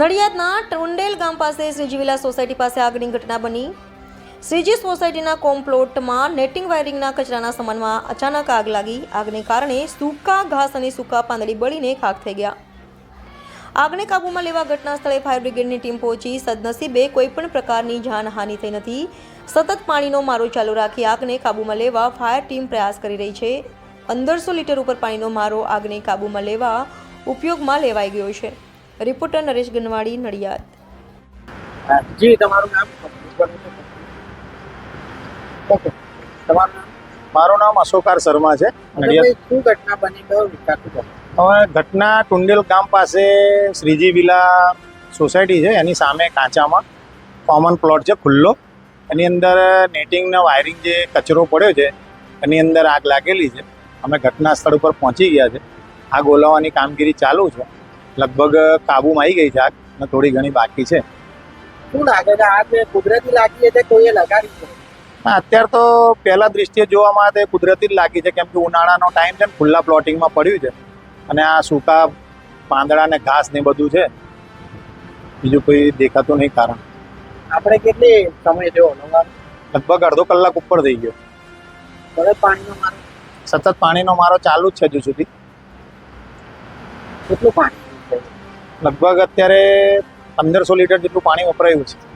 નડિયાદના ટ્રુંડેલ ગામ પાસે શ્રીજી સોસાયટી પાસે આગની ઘટના બની. શ્રીજી સોસાયટીના કોમ્પ્લોટમાં નેટિંગ વાયરિંગના કચરાના સમાનમાં અચાનક આગ લાગી. આગને કારણે સૂકા ઘાસ અને સૂકા પાંદડી બળીને ખાક થઈ ગયા. આગને કાબૂમાં લેવા ઘટના સ્થળે ફાયર બ્રિગેડની ટીમ પહોંચી. સદનસીબે કોઈપણ પ્રકારની જાનહાનિ થઈ નથી. સતત પાણીનો મારો ચાલુ રાખી આગને કાબૂમાં લેવા ફાયર ટીમ પ્રયાસ કરી રહી છે. પંદરસો લીટર ઉપર પાણીનો મારો આગને કાબૂમાં લેવા ઉપયોગમાં લેવાઈ ગયો છે. રિપોર્ટર નરેશ ગનવાડી નડિયાદ. જી તમારું નામ? ઓકે. તમારું મારું નામ અશોકાર શર્મા છે. નડિયાદ. શું ઘટના બની કયો વિસ્તાર હવે ઘટના ટુંડેલ ગામ પાસે શ્રીજી વિલા સોસાયટી છે. એની સામે કાંચામાં કોમન પ્લોટ છે ખુલ્લો. એની અંદર નેટિંગના વાયરિંગ જે કચરો પડ્યો છે એની અંદર આગ લાગેલી છે. અમે ઘટના સ્થળ ઉપર પહોંચી ગયા છે. આગ ઓલાવવાની કામગીરી ચાલુ છે. લગભગ કાબુમાં આવી ગઈ છે આગ અને થોડી ઘણી બાકી છે. શું લાગે છે? આગ કુદરતી લાગી છે કોઈએ લગાડી છે? હા, અત્યારે તો પહેલા દ્રષ્ટિએ જોવામાં તે કુદરતી જ લાગી છે કેમ કે ઉનાળાનો ટાઈમ છે ને ખુલ્લા પ્લોટિંગમાં પડ્યું છે. અને આ સૂકા પાંદડા ને ઘાસ ને બધું છે. બીજું કોઈ દેખાતું નહીં કારણ. આપણે કેટલી સમય થયો લગભગ અડધો કલાક ઉપર થઈ ગયો. હવે પાણીનો મારો? સતત પાણીનો મારો ચાલુ જ છે હજુ સુધી. કેટલું પાણી? લગભગ અત્યારે પંદરસો લીટર જેટલું પાણી વપરાયું છે.